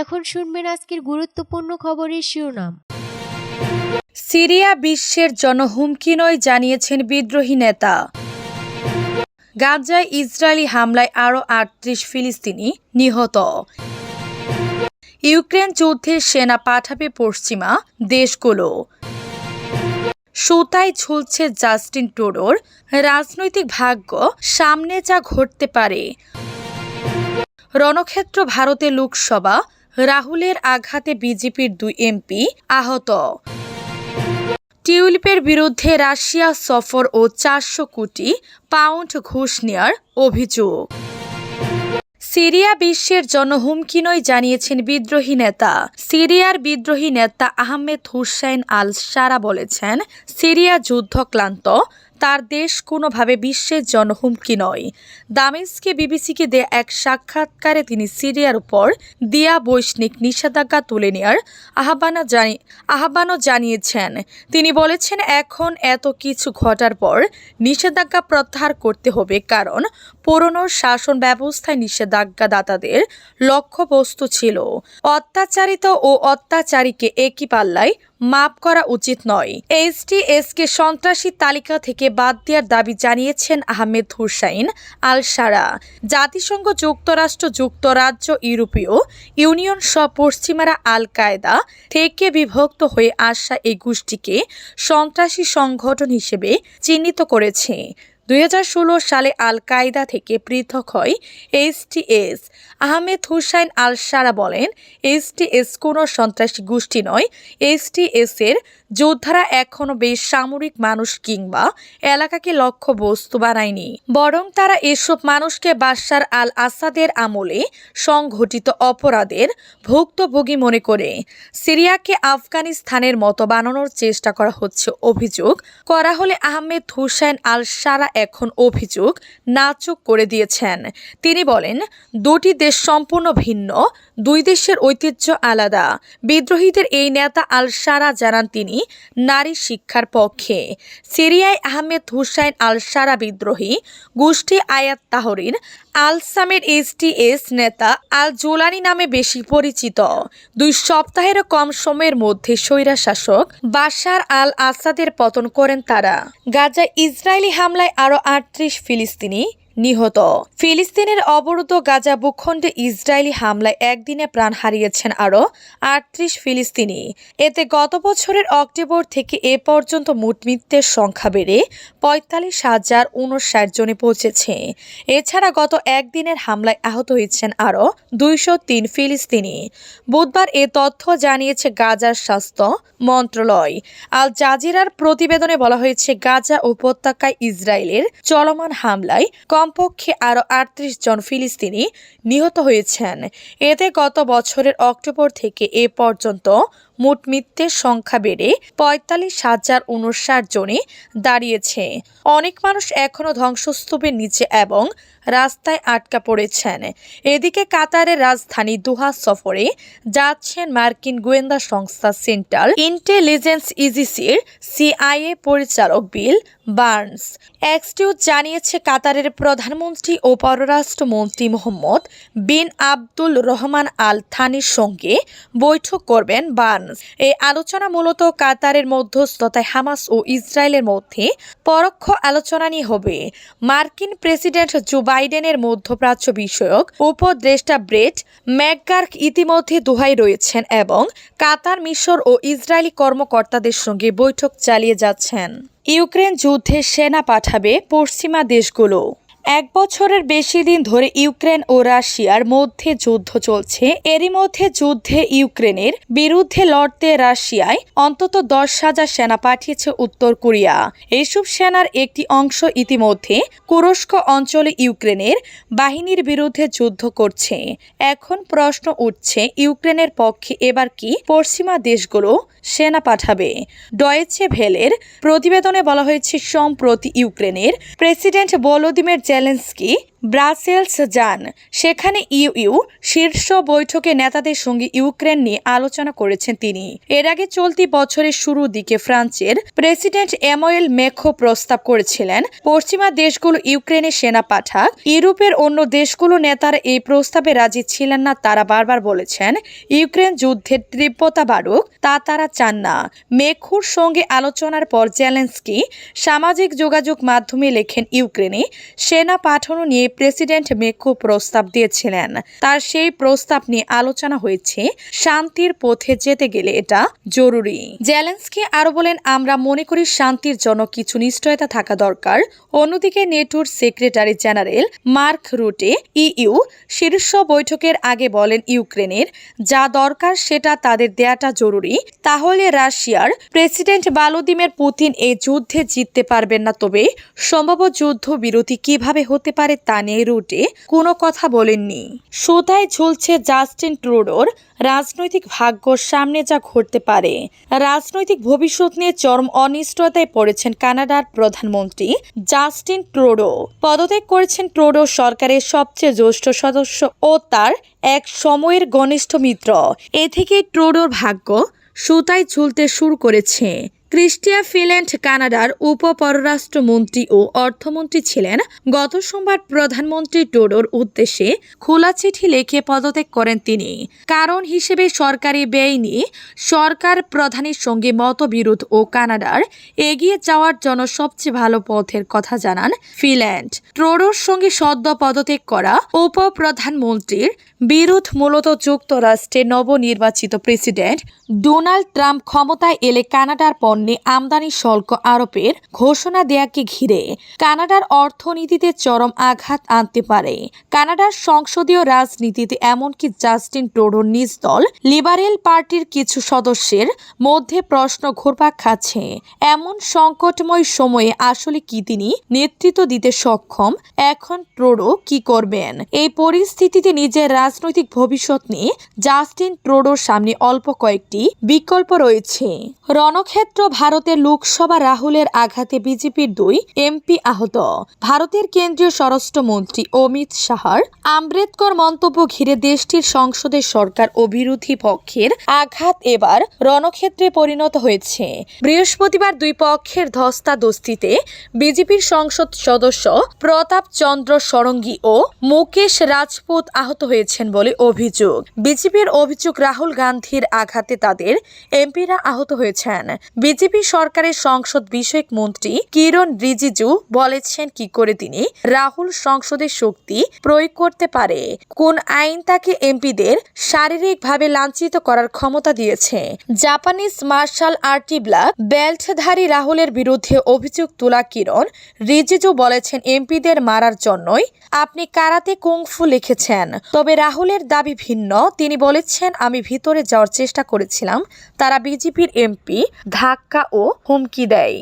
এখন শুনবেন আজকের গুরুত্বপূর্ণ খবরের শিরোনাম। সিরিয়া বিশ্বের জনহুমকি নয় জানিয়েছেন বিদ্রোহী নেতা। গাজায় ইসরায়েলি হামলায় আরও আটত্রিশ ফিলিস্তিনি নিহত। ইউক্রেন যুদ্ধে সেনা পাঠাবে পশ্চিমা দেশগুলো। সুতায় ঝুলছে জাস্টিন ট্রুডোর রাজনৈতিক ভাগ্য, সামনে যা ঘটতে পারে। রণক্ষেত্র ভারতে লোকসভা রাহুলের আঘাতে বিজেপির দুই এমপি আহত। টিউলিপের বিরুদ্ধে রাশিয়া সফর ও চারশো কোটি পাউন্ড ঘুষ নেওয়ার অভিযোগ। সিরিয়া বিশ্বের জনহুমকি নয় জানিয়েছেন বিদ্রোহী নেতা। সিরিয়ার বিদ্রোহী নেতা আহমেদ হুসাইন আল সারা বলেছেন, সিরিয়া যুদ্ধক্লান্ত তার দেশ কোনোভাবে বিশ্বের জনহুমকি নয়। দামেস্কে বিবিসিকে দেয়া এক সাক্ষাৎকারে তিনি সিরিয়ার উপর দিয়া বৈষ্ণিক নিষেধাজ্ঞা তুলে নেওয়ার আহ্বানও জানি, আহ্বানও জানিয়েছেন। তিনি বলেছেন, এখন এত কিছু ঘটার পর নিষেধাজ্ঞা প্রত্যাহার করতে হবে, কারণ পুরনো শাসন ব্যবস্থায় নিষেধাজ্ঞাদাতাদের লক্ষ্যবস্তু ছিল। অত্যাচারিত ও অত্যাচারীকে একই পাল্লায় মাপ করা উচিত নয়। এইচটিএসকে সন্ত্রাসী তালিকা থেকে বাদ দেওয়ার দাবি জানিয়েছেন আহমেদ হুসাইন আল সারা জাতিসংঘ যুক্তরাষ্ট্র, যুক্তরাজ্য, ইউরোপীয় ইউনিয়ন সহ পশ্চিমারা আল কায়দা থেকে বিভক্ত হয়ে আসা এই গোষ্ঠীকে সন্ত্রাসী সংগঠন হিসেবে চিহ্নিত করেছে। দুই হাজার ষোলো সালে আল কায়দা থেকে পৃথক হয় HTS. Ahmed Hussein al Sharaa বলেন এইচটিএস কোনো সন্ত্রাসী গোষ্ঠী নয় এইচটিএস এর যোদ্ধারা এখনও বেশ সামরিক মানুষ কিংবা এলাকাকে লক্ষ্য বস্তু বানায়নি। বরং তারা এসব মানুষকে বাশার আল আসাদের আমলে সংঘটিত অপরাধের ভুক্তভোগী মনে করে। সিরিয়াকে আফগানিস্তানের মতো বানানোর চেষ্টা করা হচ্ছে অভিযোগ। করা হলে আহমেদ হুসাইন আল সারা এখন অভিযোগ নাচুক করে দিয়েছেন। তিনি বলেন, দুটি দেশ সম্পূর্ণ ভিন্ন, দুই দেশের ঐতিহ্য আলাদা। বিদ্রোহীদের এই নেতা আল সারা জানান তিনি নারী শিক্ষার পক্ষে। সিরিয়ায় আহমেদ হুসাইন আল সারা বিদ্রোহী, গোষ্ঠী আয়াত তাহরিন আল সামের এসটিএস নেতা আল জোলানি নামে বেশি পরিচিত। দুই সপ্তাহেরও কম সময়ের মধ্যে স্বৈরাশাসক বাশার আল আসাদের পতন করেন তারা। গাজা ইসরায়েলি হামলায় আরও আটত্রিশ ফিলিস্তিনি নিহত। ফিলিস্তিনের অবরুদ্ধ গাজা ভূখণ্ডে ইসরায়েলি হামলায় একদিনে প্রাণ হারিয়েছেন আরও আটত্রিশ ফিলিস্তিনি। এতে গত বছরের অক্টোবর থেকে এ পর্যন্ত মোট মৃত্যুর সংখ্যা বেড়ে পঁয়তাল্লিশ হাজার উনষাট জনে পৌঁছেছে। এছাড়া গত একদিনের হামলায় আহত হয়েছেন আরও দুইশো তিন ফিলিস্তিনি। বুধবার এ তথ্য জানিয়েছে গাজার স্বাস্থ্য মন্ত্রণালয়। আল জাজিরার প্রতিবেদনে বলা হয়েছে, গাজা উপত্যকায় ইসরায়েলের চলমান হামলায় কমপক্ষে আরও আটত্রিশ জন ফিলিস্তিনি নিহত হয়েছেন। এতে গত বছরের অক্টোবর থেকে এ পর্যন্ত মোট মৃত্যুর সংখ্যা বেড়ে পঁয়তাল্লিশ হাজার উনষাট জনে দাঁড়িয়েছে। অনেক মানুষ এখনও ধ্বংসস্তূপের নিচে এবং রাস্তায় আটকা পড়েছেন। এদিকে কাতারের রাজধানী দুহা সফরে যাচ্ছেন মার্কিন গোয়েন্দা সংস্থা সেন্ট্রাল ইন্টেলিজেন্স ইজিসির সিআইএ পরিচালক বিল বার্নস। এক্সটিউ জানিয়েছে কাতারের প্রধানমন্ত্রী ও পররাষ্ট্রমন্ত্রী মোহাম্মদ বিন আব্দুল রহমান আল থানির সঙ্গে বৈঠক করবেন বার্নস। এই আলোচনা মূলত কাতারের মধ্যস্থতায় হামাস ও ইসরায়েলের মধ্যে পরোক্ষ আলোচনা নিয়ে হবে। মার্কিন প্রেসিডেন্ট জো বাইডেনের মধ্যপ্রাচ্য বিষয়ক উপদেষ্টা ব্রেট ম্যাকগার্ক ইতিমধ্যে দোহাই রয়েছেন এবং কাতার মিশর ও ইসরায়েলি কর্মকর্তাদের সঙ্গে বৈঠক চালিয়ে যাচ্ছেন। ইউক্রেন যুদ্ধে সেনা পাঠাবে পশ্চিমা দেশগুলো। এক বছরের বেশি দিন ধরে ইউক্রেন ও রাশিয়ার মধ্যে যুদ্ধ চলছে। এরই মধ্যে যুদ্ধে ইউক্রেনের বিরুদ্ধে লড়তে রাশিয়ায় অন্তত দশ হাজার সেনা পাঠিয়েছে উত্তর কোরিয়া। এসব সেনার একটি অংশ ইতিমধ্যে কুরস্ক অঞ্চলে ইউক্রেনের বাহিনীর বিরুদ্ধে যুদ্ধ করছে। এখন প্রশ্ন উঠছে, ইউক্রেনের পক্ষে এবার কি পশ্চিমা দেশগুলো সেনা পাঠাবে? ডয়েচে ভেলের প্রতিবেদনে বলা হয়েছে, সম্প্রতি ইউক্রেনের প্রেসিডেন্ট ভলোদিমির জেলেন্সকি ব্রাসেলস যান। সেখানে ইউ ইউ শীর্ষ বৈঠকে নেতাদের সঙ্গে ইউক্রেন নিয়ে আলোচনা করেছেন তিনি। এর আগে চলতি বছরের শুরুর দিকে ফ্রান্সের প্রেসিডেন্ট এমওয়েল মেখো প্রস্তাব করেছিলেন, পশ্চিমা দেশগুলো ইউক্রেনে সেনা পাঠাক, ইউরোপের অন্য দেশগুলো নেতারা এই প্রস্তাবে রাজি ছিলেন না তারা বারবার বলেছেন, ইউক্রেন যুদ্ধের তীব্রতা বাড়ুক, তা তারা চান না। মেখুর সঙ্গে আলোচনার পর জেলেন্সকি সামাজিক যোগাযোগ মাধ্যমে লেখেন ইউক্রেনে, সেনা পাঠানো নিয়ে প্রেসিডেন্ট মেখু প্রস্তাব দিয়েছিলেন। তার সেই প্রস্তাব নিয়ে আলোচনা হয়েছে, শান্তির পথে যেতে গেলে এটা জরুরি। জেলেন্সকি আরও বলেন, আমরা মনে করি শান্তির জন্য কিছু নিশ্চয়তা থাকা দরকার। অন্যদিকে নেটোর secretary general Mark Rutte, EU শীর্ষ বৈঠকের আগে বলেন ইউক্রেনের, যা দরকার সেটা তাদের দেয়াটা জরুরি। তাহলে রাশিয়ার প্রেসিডেন্ট ভ্লাদিমির পুতিন এই যুদ্ধে জিততে পারবেন না তবে, সম্ভাব্য যুদ্ধ বিরতি কীভাবে হতে পারে তা নিয়ে রুটে কোনো কথা বলেননি। সুতায় ঝুলছে জাস্টিন ট্রুডোর রাজনৈতিক ভাগ্য সামনে যা ঘটতে পারে। রাজনৈতিক ভবিষ্যৎ নিয়ে চরম অনিশ্চয়তায় পড়েছেন কানাডার প্রধানমন্ত্রী জাস্টিন ট্রুডো। পদত্যাগ করেছেন ট্রুডো সরকারের সবচেয়ে জ্যেষ্ঠ সদস্য ও তার এক সময়ের ঘনিষ্ঠ মিত্র। এ থেকে ট্রুডোর ভাগ্য সুতায় ঝুলতে শুরু করেছে। ক্রিস্টিয়া ফিল্যান্ড কানাডার উপ পররাষ্ট্রমন্ত্রী ও অর্থমন্ত্রী ছিলেন। গত সোমবার প্রধানমন্ত্রী টোডোর উদ্দেশ্যে খোলা চিঠি লিখে পদত্যাগ করেন তিনি। কারণ হিসেবে সরকারি ব্যয় সরকার প্রধানের সঙ্গে মতবিরোধ ও কানাডার এগিয়ে যাওয়ার জন্য সবচেয়ে ভালো পথের কথা জানান ফিল্যান্ড ট্রোডোর সঙ্গে সদ্য পদত্যাগ করা উপপ্রধানমন্ত্রীর বিরোধ মূলত যুক্তরাষ্ট্রের নবনির্বাচিত প্রেসিডেন্ট ডোনাল্ড ট্রাম্প ক্ষমতায় এলে কানাডার পণ্যে আমদানি শুল্ক আরোপের ঘোষণা দেয়াকে ঘিরে কানাডার অর্থনীতিতে চরম আঘাত আনতে পারে। কানাডার সংসদীয় রাজনীতিতে এমনকি জাস্টিন ট্রুডোর নিজ দল লিবারেল পার্টির কিছু সদস্যের মধ্যে প্রশ্ন ঘুরপাক খাচ্ছে। এমন সংকটময় সময়ে আসলে কি তিনি নেতৃত্ব দিতে সক্ষম? এখন ট্রোডো কি করবেন? এই পরিস্থিতিতে নিজের রাজনৈতিক ভবিষ্যৎ নিয়ে জাস্টিন ট্রোডোর সামনে অল্প কয়েকটি বিকল্প রয়েছে। রণক্ষেত্র ভারতের লোকসভা রাহুলের আঘাতে বিজেপির দুই এমপি আহত। ভারতের কেন্দ্রীয় স্বরাষ্ট্রমন্ত্রী অমিত শাহর আম্বেদকর মন্তব্য ঘিরে দেশটির সংসদের সরকার ও বিরোধী পক্ষের আঘাত এবার রণক্ষেত্রে পরিণত হয়েছে। বৃহস্পতিবার দুই পক্ষের ধস্তাধস্তিতে বিজেপির সংসদ সদস্য প্রতাপ চন্দ্র সরঙ্গী ও মুকেশ রাজপুত আহত হয়েছেন বলে অভিযোগ। বিজেপির অভিযোগ রাহুল গান্ধীর আঘাতে তাদের এমপিরা আহত হয়েছেন। বিজেপি সরকারের সংসদ বিষয়ক মন্ত্রী কিরণ রিজিজু বলেছেন কি করে তিনি রাহুল সংসদের শক্তি প্রয়োগ করতে পারে। কোন আইন তাকে এমপিদের শারীরিকভাবে লাঞ্ছিত করার ক্ষমতা দিয়েছে? জাপানিজ মার্শাল আর্টিবলা বেল্টধারী রাহুলের বিরুদ্ধে অভিযোগ তোলা কিরণ রিজিজু বলেছেন এমপিদের মারার জন্যই আপনি কারাতে কুংফু লিখেছেন। তবে রাহুলের দাবি ভিন্ন। তিনি বলেছেন, আমি ভিতরে যাওয়ার চেষ্টা করেছিলাম। তারা বিজেপির এমপি ধাক্কা ও হুমকি দেয়।